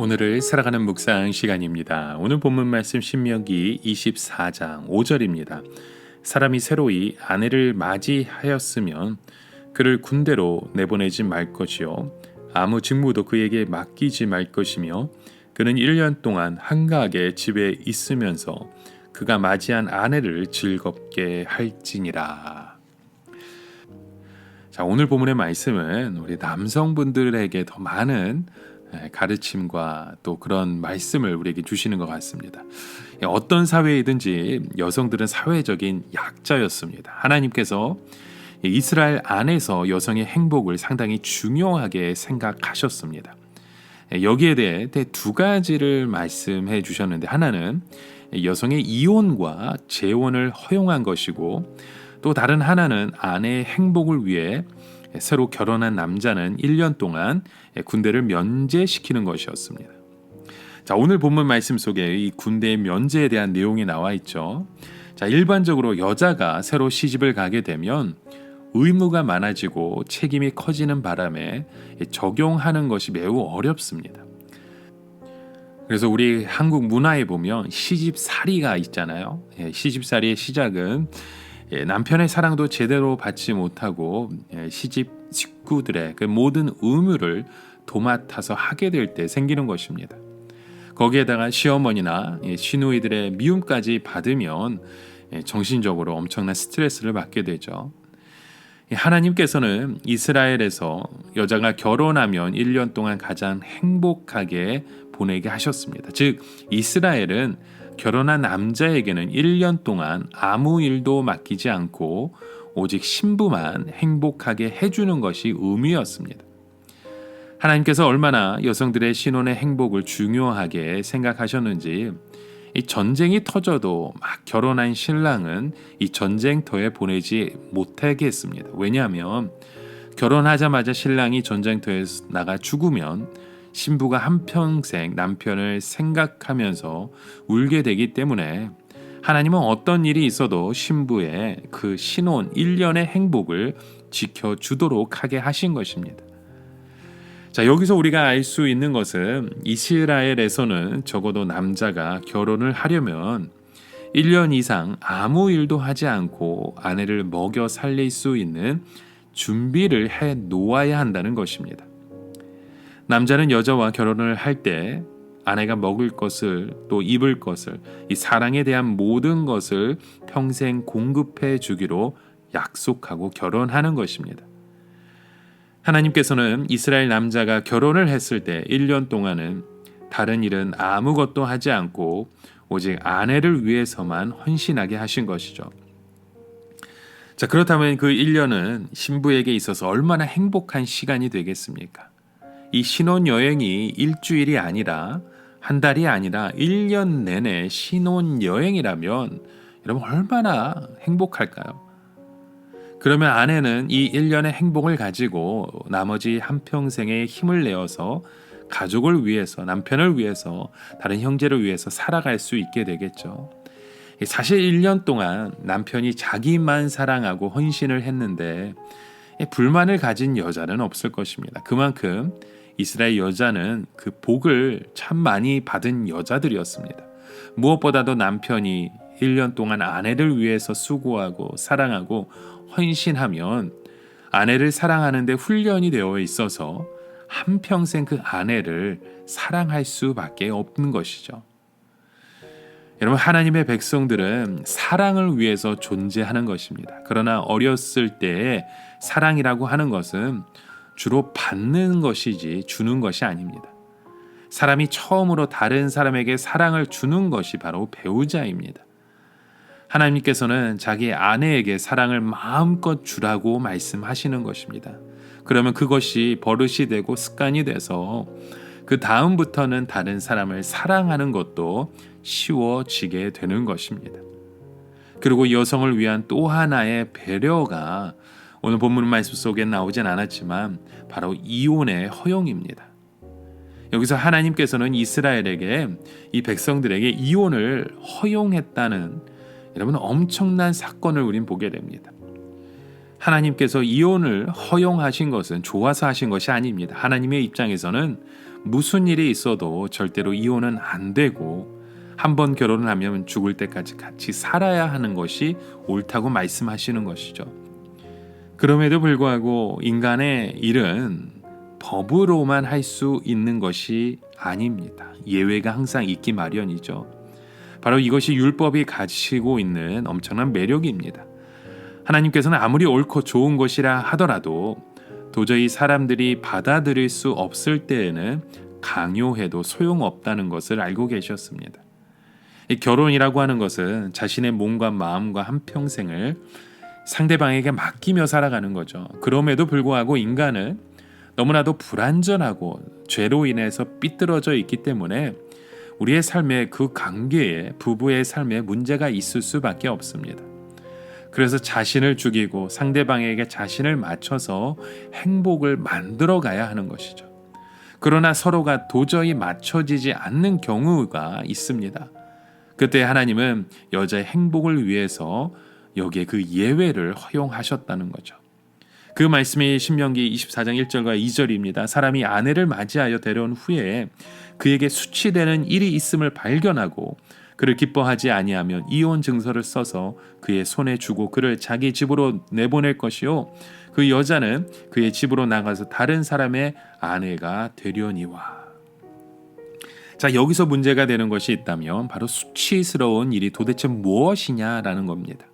오늘을 살아가는 묵상 시간입니다. 오늘 본문 말씀 신명기 24장 5절입니다. 사람이 새로이 아내를 맞이하였으면 그를 군대로 내보내지 말 것이요 아무 직무도 그에게 맡기지 말 것이며 그는 1년 동안 한가하게 집에 있으면서 그가 맞이한 아내를 즐겁게 할지니라. 자, 오늘 본문의 말씀은 우리 남성분들에게 더 많은 예, 가르침과 또 그런 말씀을 우리에게 주시는 것 같습니다. 예, 어떤 사회이든지 여성들은 사회적인 약자였습니다. 하나님께서 이스라엘 안에서 여성의 행복을 상당히 중요하게 생각하셨습니다. 예, 여기에 대해 두 가지를 말씀해 주셨는데 하나는 여성의 이혼과 재혼을 허용한 것이고 또 다른 하나는 아내의 행복을 위해 새로 결혼한 남자는 1년 동안 군대를 면제시키는 것이었습니다. 자, 오늘 본문 말씀 속에 이 군대의 면제에 대한 내용이 나와 있죠. 자, 일반적으로 여자가 새로 시집을 가게 되면 의무가 많아지고 책임이 커지는 바람에 적용하는 것이 매우 어렵습니다. 그래서 우리 한국 문화에 보면 시집살이가 있잖아요. 예, 시집살이의 시작은 예, 남편의 사랑도 제대로 받지 못하고 예, 시집 식구들의 그 모든 의무를 도맡아서 하게 될 때 생기는 것입니다. 거기에다가 시어머니나 예, 시누이들의 미움까지 받으면 정신적으로 엄청난 스트레스를 받게 되죠. 하나님께서는 이스라엘에서 여자가 결혼하면 1년 동안 가장 행복하게 보내게 하셨습니다. 즉, 이스라엘은 결혼한 남자에게는 1년 동안 아무 일도 맡기지 않고 오직 신부만 행복하게 해주는 것이 의미였습니다. 하나님께서 얼마나 여성들의 신혼의 행복을 중요하게 생각하셨는지 이 전쟁이 터져도 막 결혼한 신랑은 이 전쟁터에 보내지 못하게 했습니다. 왜냐하면 결혼하자마자 신랑이 전쟁터에 나가 죽으면 신부가 한평생 남편을 생각하면서 울게 되기 때문에 하나님은 어떤 일이 있어도 신부의 그 신혼 1년의 행복을 지켜주도록 하게 하신 것입니다. 자, 여기서 우리가 알 수 있는 것은 이스라엘에서는 적어도 남자가 결혼을 하려면 1년 이상 아무 일도 하지 않고 아내를 먹여 살릴 수 있는 준비를 해 놓아야 한다는 것입니다. 남자는 여자와 결혼을 할 때 아내가 먹을 것을 또 입을 것을 이 사랑에 대한 모든 것을 평생 공급해 주기로 약속하고 결혼하는 것입니다. 하나님께서는 이스라엘 남자가 결혼을 했을 때 1년 동안은 다른 일은 아무것도 하지 않고 오직 아내를 위해서만 헌신하게 하신 것이죠. 자, 그렇다면 그 1년은 신부에게 있어서 얼마나 행복한 시간이 되겠습니까? 이 신혼 여행이 일주일이 아니라 한 달이 아니라 1년 내내 신혼 여행이라면 여러분 얼마나 행복할까요? 그러면 아내는 이 1년의 행복을 가지고 나머지 한평생의 힘을 내어서 가족을 위해서, 남편을 위해서, 다른 형제를 위해서 살아갈 수 있게 되겠죠. 사실 1년 동안 남편이 자기만 사랑하고 헌신을 했는데 불만을 가진 여자는 없을 것입니다. 그만큼 이스라엘 여자는 그 복을 참 많이 받은 여자들이었습니다. 무엇보다도 남편이 1년 동안 아내를 위해서 수고하고 사랑하고 헌신하면 아내를 사랑하는데 훈련이 되어 있어서 한평생 그 아내를 사랑할 수밖에 없는 것이죠. 여러분, 하나님의 백성들은 사랑을 위해서 존재하는 것입니다. 그러나 어렸을 때의 사랑이라고 하는 것은 주로 받는 것이지 주는 것이 아닙니다. 사람이 처음으로 다른 사람에게 사랑을 주는 것이 바로 배우자입니다. 하나님께서는 자기 아내에게 사랑을 마음껏 주라고 말씀하시는 것입니다. 그러면 그것이 버릇이 되고 습관이 돼서 그 다음부터는 다른 사람을 사랑하는 것도 쉬워지게 되는 것입니다. 그리고 여성을 위한 또 하나의 배려가 오늘 본문 말씀 속에 나오진 않았지만 바로 이혼의 허용입니다. 여기서 하나님께서는 이스라엘에게 이 백성들에게 이혼을 허용했다는 여러분 엄청난 사건을 우린 보게 됩니다. 하나님께서 이혼을 허용하신 것은 좋아서 하신 것이 아닙니다. 하나님의 입장에서는 무슨 일이 있어도 절대로 이혼은 안 되고 한 번 결혼을 하면 죽을 때까지 같이 살아야 하는 것이 옳다고 말씀하시는 것이죠. 그럼에도 불구하고 인간의 일은 법으로만 할 수 있는 것이 아닙니다. 예외가 항상 있기 마련이죠. 바로 이것이 율법이 가지고 있는 엄청난 매력입니다. 하나님께서는 아무리 옳고 좋은 것이라 하더라도 도저히 사람들이 받아들일 수 없을 때에는 강요해도 소용없다는 것을 알고 계셨습니다. 이 결혼이라고 하는 것은 자신의 몸과 마음과 한 평생을 상대방에게 맡기며 살아가는 거죠. 그럼에도 불구하고 인간은 너무나도 불완전하고 죄로 인해서 삐뚤어져 있기 때문에 우리의 삶에 그 관계에 부부의 삶에 문제가 있을 수밖에 없습니다. 그래서 자신을 죽이고 상대방에게 자신을 맞춰서 행복을 만들어 가야 하는 것이죠. 그러나 서로가 도저히 맞춰지지 않는 경우가 있습니다. 그때 하나님은 여자의 행복을 위해서 여기에 그 예외를 허용하셨다는 거죠. 그 말씀이 신명기 24장 1절과 2절입니다. 사람이 아내를 맞이하여 데려온 후에 그에게 수치되는 일이 있음을 발견하고 그를 기뻐하지 아니하면 이혼 증서를 써서 그의 손에 주고 그를 자기 집으로 내보낼 것이요 그 여자는 그의 집으로 나가서 다른 사람의 아내가 되려니와 자, 여기서 문제가 되는 것이 있다면 바로 수치스러운 일이 도대체 무엇이냐라는 겁니다.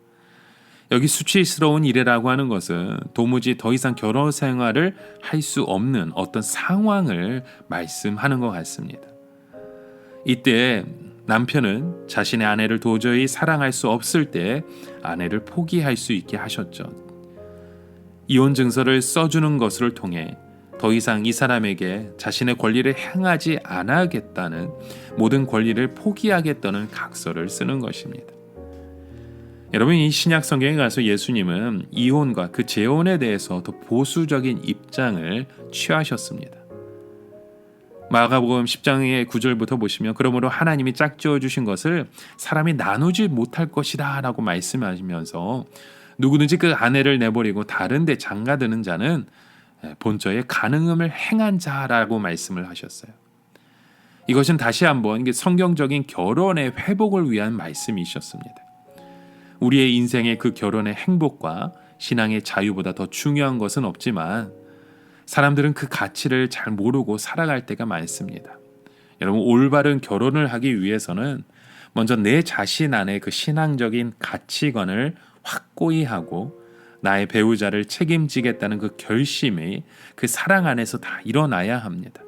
여기 수치스러운 일이라고 하는 것은 도무지 더 이상 결혼 생활을 할 수 없는 어떤 상황을 말씀하는 것 같습니다. 이때 남편은 자신의 아내를 도저히 사랑할 수 없을 때 아내를 포기할 수 있게 하셨죠. 이혼 증서를 써주는 것을 통해 더 이상 이 사람에게 자신의 권리를 행하지 않아야겠다는 모든 권리를 포기하겠다는 각서를 쓰는 것입니다. 여러분 이 신약 성경에 가서 예수님은 이혼과 그 재혼에 대해서 더 보수적인 입장을 취하셨습니다. 마가복음 10장의 9절부터 보시면 그러므로 하나님이 짝지어 주신 것을 사람이 나누지 못할 것이다라고 말씀하시면서 누구든지 그 아내를 내버리고 다른 데 장가드는 자는 예, 본처의 가능음을 행한 자라고 말씀을 하셨어요. 이것은 다시 한번 성경적인 결혼의 회복을 위한 말씀이셨습니다. 우리의 인생의 그 결혼의 행복과 신앙의 자유보다 더 중요한 것은 없지만 사람들은 그 가치를 잘 모르고 살아갈 때가 많습니다. 여러분 올바른 결혼을 하기 위해서는 먼저 내 자신 안에 그 신앙적인 가치관을 확고히 하고 나의 배우자를 책임지겠다는 그 결심이 그 사랑 안에서 다 일어나야 합니다.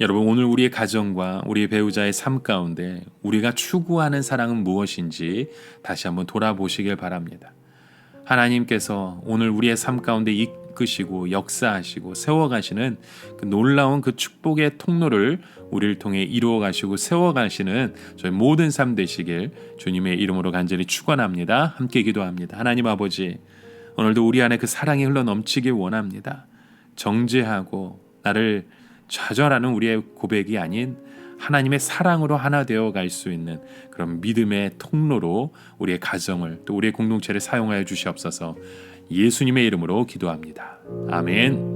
여러분 오늘 우리의 가정과 우리 배우자의 삶 가운데 우리가 추구하는 사랑은 무엇인지 다시 한번 돌아보시길 바랍니다. 하나님께서 오늘 우리의 삶 가운데 이끄시고 역사하시고 세워가시는 그 놀라운 그 축복의 통로를 우리를 통해 이루어 가시고 세워 가시는 저희 모든 삶 되시길 주님의 이름으로 간절히 축원합니다. 함께 기도합니다. 하나님 아버지 오늘도 우리 안에 그 사랑이 흘러 넘치길 원합니다. 정죄하고 나를 좌절하는 우리의 고백이 아닌 하나님의 사랑으로 하나 되어 갈 수 있는 그런 믿음의 통로로 우리의 가정을 또 우리의 공동체를 사용하여 주시옵소서 예수님의 이름으로 기도합니다. 아멘.